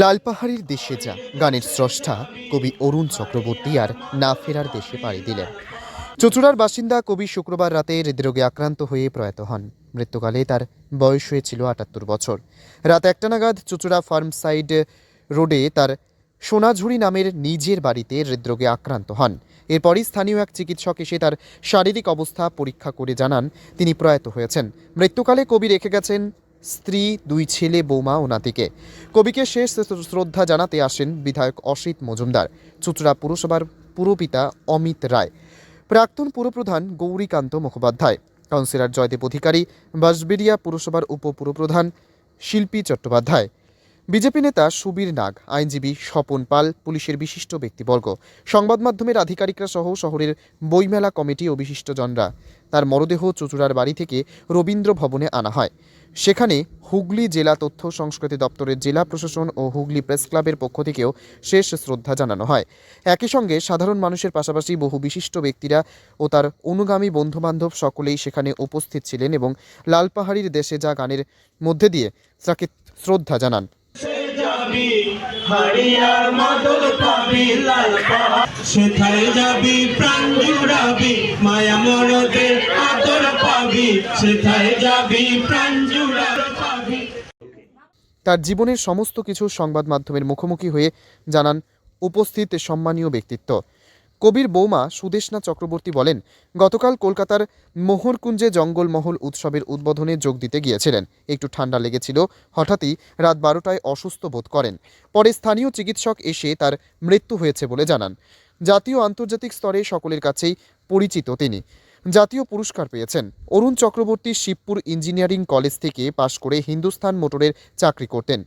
লালপাহাড়ির দেশে যা গানের স্রষ্টা কবি অরুণ চক্রবর্তী আর না ফেরার দেশে পাড়ি দিলেন। চচুড়ার বাসিন্দা কবি শুক্রবার রাতে হৃদরোগে আক্রান্ত হয়ে প্রয়াত হন। মৃত্যুকালে তার বয়স হয়েছিল আটাত্তর বছর। রাত একটা নাগাদ চুচুড়া ফার্ম সাইড রোডে তার সোনাঝুরি নামের নিজের বাড়িতে হৃদরোগে আক্রান্ত হন। এরপরই স্থানীয় এক চিকিৎসক এসে তার শারীরিক অবস্থা পরীক্ষা করে জানান, তিনি প্রয়াত হয়েছেন। মৃত্যুকালে কবি রেখে গেছেন স্ত্রী, দুই ছেলে, বৌমা ও নাতিকে। কবিকে শেষ শ্রদ্ধা জানাতে আসেন বিধায়ক অসিত মজুমদার। চুচড়া পুরসভার পুরপিতা অমিত রায়। প্রাক্তন পুরপ্রধান গৌরীকান্ত মুখোপাধ্যায়, কাউন্সিলর জয়দেব অধিকারী, বাঁশবেড়িয়া পুরসভার উপপুরপ্রধান শিল্পী চট্টোপাধ্যায়। বিজেপি নেতা সুবীর নাগ, আইনজীবী স্বপন পাল, পুলিশের বিশিষ্ট ব্যক্তিবর্গ। সংবাদ মাধ্যমের আধিকারিকরা সহ শহরের বইমেলা কমিটি ও বিশিষ্টজনরা। তার মরদেহ চুচুড়ার বাড়ি থেকে রবীন্দ্র ভবনে আনা হয়। সেখানে হুগলি জেলা তথ্য সংস্কৃতি দপ্তরের জেলা প্রশাসন ও হুগলি প্রেস ক্লাবের পক্ষ থেকেও শেষ শ্রদ্ধা জানানো হয়। একই সঙ্গে সাধারণ মানুষের পাশাপাশি বহু বিশিষ্ট ব্যক্তিরা ও তার অনুগামী বন্ধুবান্ধব সকলেই সেখানে উপস্থিত ছিলেন এবং লালপাহাড়ির দেশে যা গানের মধ্যে দিয়ে তাকে শ্রদ্ধা জানান। যাবি পাবি, লাল যাবি, প্রাণ জুড়াবি, মায়া আদর পাবি। যাবি, প্রাণ জুড়াবি তার জীবনের সমস্ত কিছু সংবাদ মাধ্যমের মুখোমুখি হয়ে জানান উপস্থিত সম্মানীয় ব্যক্তিত্ব। কবির বৌমা সুদেশনা চক্রবর্তী বলেন, গতকাল কলকাতার মোহরকুঞ্জে জঙ্গলমহল উৎসবের উদ্বোধনে যোগ দিতে গিয়েছিলেন। একটু ঠান্ডা লেগেছিল, হঠাৎই রাত বারোটায় অসুস্থ বোধ করেন। পরে স্থানীয় চিকিৎসক এসে তার মৃত্যু হয়েছে বলে জানান। জাতীয় আন্তর্জাতিক স্তরে সকলের কাছেই পরিচিত তিনি। জাতীয় পুরস্কার পেয়েছেন। অরুণ চক্রবর্তী শিবপুর ইঞ্জিনিয়ারিং কলেজ থেকে পাশ করে হিন্দুস্তান মোটরের চাকরি করতেন।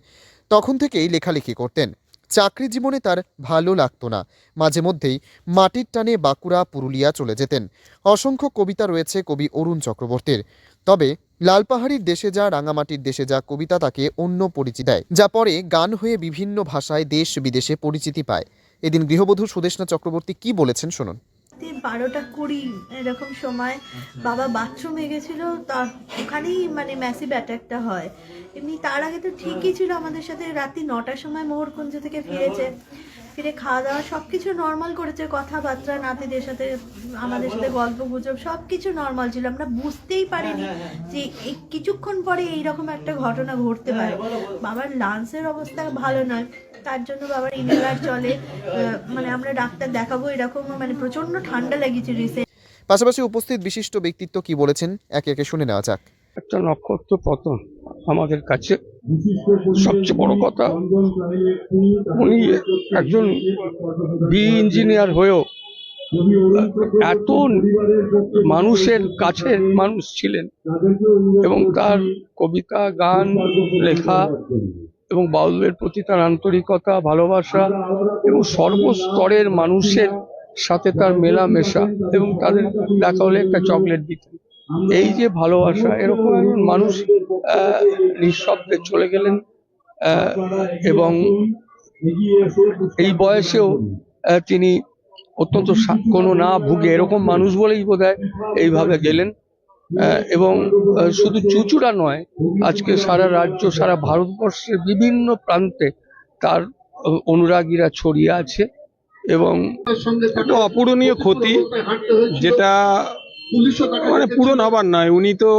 তখন থেকেই লেখালেখি করতেন। চাকরি জীবনে তার ভালো লাগতো না। মাঝে মধ্যেই মাটির টানে বাঁকুড়া, পুরুলিয়া চলে যেতেন। অসংখ্য কবিতা রয়েছে কবি অরুণ চক্রবর্তীর। তবে লালপাহাড়ির দেশে যা, রাঙামাটির দেশে যা কবিতা তাকে অন্য পরিচিতি দেয়। যা পরে গান হয়ে বিভিন্ন ভাষায় দেশ বিদেশে পরিচিতি পায়। এদিন গৃহবধূ সুদেশনা চক্রবর্তী কি বলেছেন শুনুন। বারোটা কুড়ি এরকম সময় বাবা বাথরুমে গেছিল তার ওখানেই মানে ম্যাসিভ অ্যাটাকটা হয়। এমনি তার আগে তো ঠিকই ছিল আমাদের সাথে রাত্রি নটার সময় মোহরকুঞ্জ থেকে ফিরেছে। ফিরে খাওয়া দাওয়া সব কিছু নর্মাল করেছে কথাবার্তা নাতিদের সাথে আমাদের সাথে গল্প গুজব সব কিছু নর্মাল ছিল। আমরা বুঝতেই পারিনি যে এই কিছুক্ষণ পরে এইরকম একটা ঘটনা ঘটতে পারে। বাবার লাংসের অবস্থা ভালো নয়। তার জন্য বাবার ইনহেলার চলে। আহ, মানে আমরা ডাক্তার দেখাবো এরকম মানে প্রচণ্ড ঠান্ডা লেগেছে রিসেন্ট পাশাপাশি উপস্থিত বিশিষ্ট ব্যক্তিত্ব কি বলেছেন? একে একে শুনে নেওয়া যাক। একটা নক্ষত্র পতন। আমাদের কাছে সবচেয়ে বড় কথা, উনি একজন বি ইঞ্জিনিয়ার হয়েও এত মানুষের কাছে মানুষ ছিলেন এবং তার কবিতা, গান, লেখা এবং বাউলের প্রতি তার আন্তরিকতা, ভালোবাসা এবং সর্বস্তরের মানুষের সাথে তার মেলামেশা এবং তাদের দেখা হলে একটা চকলেট দিতেন। এই যে ভালোবাসা, এরকম একজন মানুষ নিঃশব্দে চলে গেলেন এবং এই বয়সেও তিনি অত্যন্ত কোনো না ভুগে এরকম মানুষ বলেই বোধ এইভাবে গেলেন এবং শুধু চুচুড়া নয়, আজকে সারা রাজ্য, সারা ভারতবর্ষের বিভিন্ন প্রান্তে তার অনুরাগীরা ছড়িয়ে আছে, এবং একটা অপূরণীয় ক্ষতি, যেটা মানে পূরণ হবার নয় উনি তো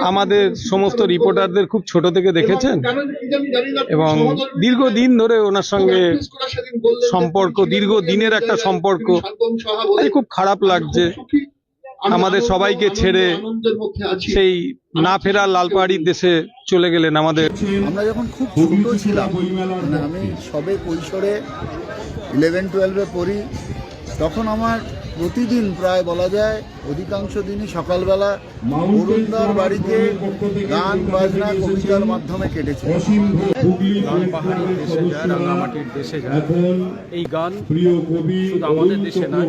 আমাদের সমস্ত রিপোর্টারদের খুব ছোট থেকে দেখেছেন। এবং দীর্ঘদিন ধরে ওনার সঙ্গে সম্পর্ক দীর্ঘ দিনের একটা সম্পর্ক। খুব খারাপ লাগছে। আমাদের সবাইকে ছেড়ে সেই না ফেরা লালপাহাড়ির দেশে চলে গেলেন আমাদের। আমরা যখন খুব ছোট ছিলাম মানে আমি সবে কৈশোরে ইলেভেন টুয়েলভে পড়ি তখন আমার প্রতিদিন প্রায় বলা যায় অধিকাংশ দিনই সকালবেলা অরুণদার বাড়িতে গান বাজনা কবিতার মাধ্যমে কেটেছে। পাহাড়ির দেশে যায় রাঙামাটির দেশে যায়। এই গান শুধু আমাদের দেশে নয়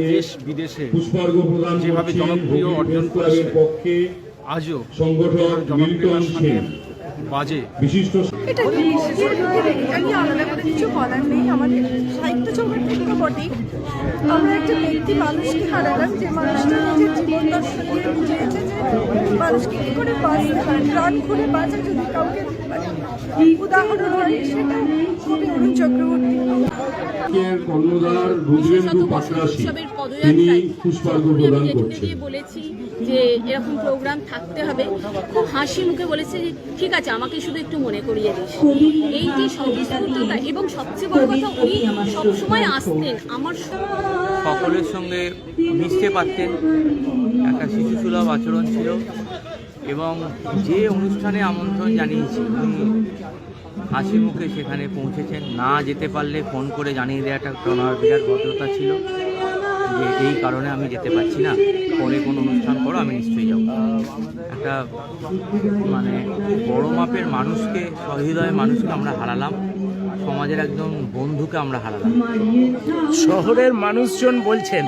দেশ বিদেশে যেভাবে জনপ্রিয় অর্জন করেছে আজও জনপ্রিয়তার সাথে বাজে। এটা নিজের আলাদা করে কিছু বলার নেই। আমাদের সাহিত্য জগৎ থেকে তো বটেই। আমরা একটা ব্যক্তি মানুষকে হারালাম যে মানুষটা নিজের জীবন দর্শন দিয়ে বুঝিয়েছে যে মানুষকে কী করে বাঁচতে প্রাণ খুলে বাঁচা যদি কাউকে উদাহরণ হয় সেটা কবি অরুণ চক্রবর্তী কর্ণধার রুদ্রেন্দু পাশরাশি তিনি পুষ্পার্ঘ প্রদান করছেন। বলেছি যে এরকম প্রোগ্রাম থাকতে হবে খুব হাসি মুখে বলেছে যে ঠিক আছে আমাকে শুধু একটু মনে করিয়ে দিস। এই যে স্বতঃস্ফূর্ততা এবং সবচেয়ে বড় কথা উনি সবসময় আসতেন আমার সকলের সঙ্গে মিশতে পারতেন। একটা শিশুসুলভ আচরণ ছিল এবং যে অনুষ্ঠানে আমন্ত্রণ জানিয়েছি উনি হাসি মুখে সেখানে পৌঁছেছেন। না যেতে পারলে ফোন করে জানিয়ে দেওয়াটা একটা ওনার বিরাট ভদ্রতা ছিল যে এই কারণে আমি যেতে পারছি না। পরে কোনো অনুষ্ঠান করো আমি নিশ্চয়ই যাব। একটা মানে বড় মাপের মানুষকে সহৃদয় মানুষকে আমরা হারালাম। সমাজের একজন বন্ধুকে আমরা হারালাম। শহরের মানুষজন বলছেন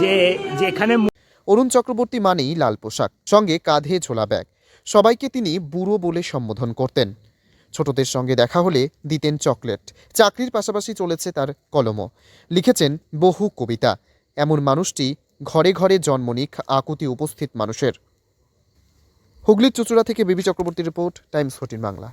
যে যেখানে অরুণ চক্রবর্তী মানেই লাল পোশাক সঙ্গে কাঁধে ঝোলা ব্যাগ। সবাইকে তিনি বুড়ো বলে সম্বোধন করতেন। ছোটদের সঙ্গে দেখা হলে দিতেন চকলেট। চাকরির পাশাপাশি চলেছে তার কলমও। লিখেছেন, বহু কবিতা। এমন মানুষটি ঘরে ঘরে জন্ম নিক, আকুতি উপস্থিত মানুষের। হুগলির চুচুড়া থেকে Bibi Chakraborty report, Times fourteen Bangla.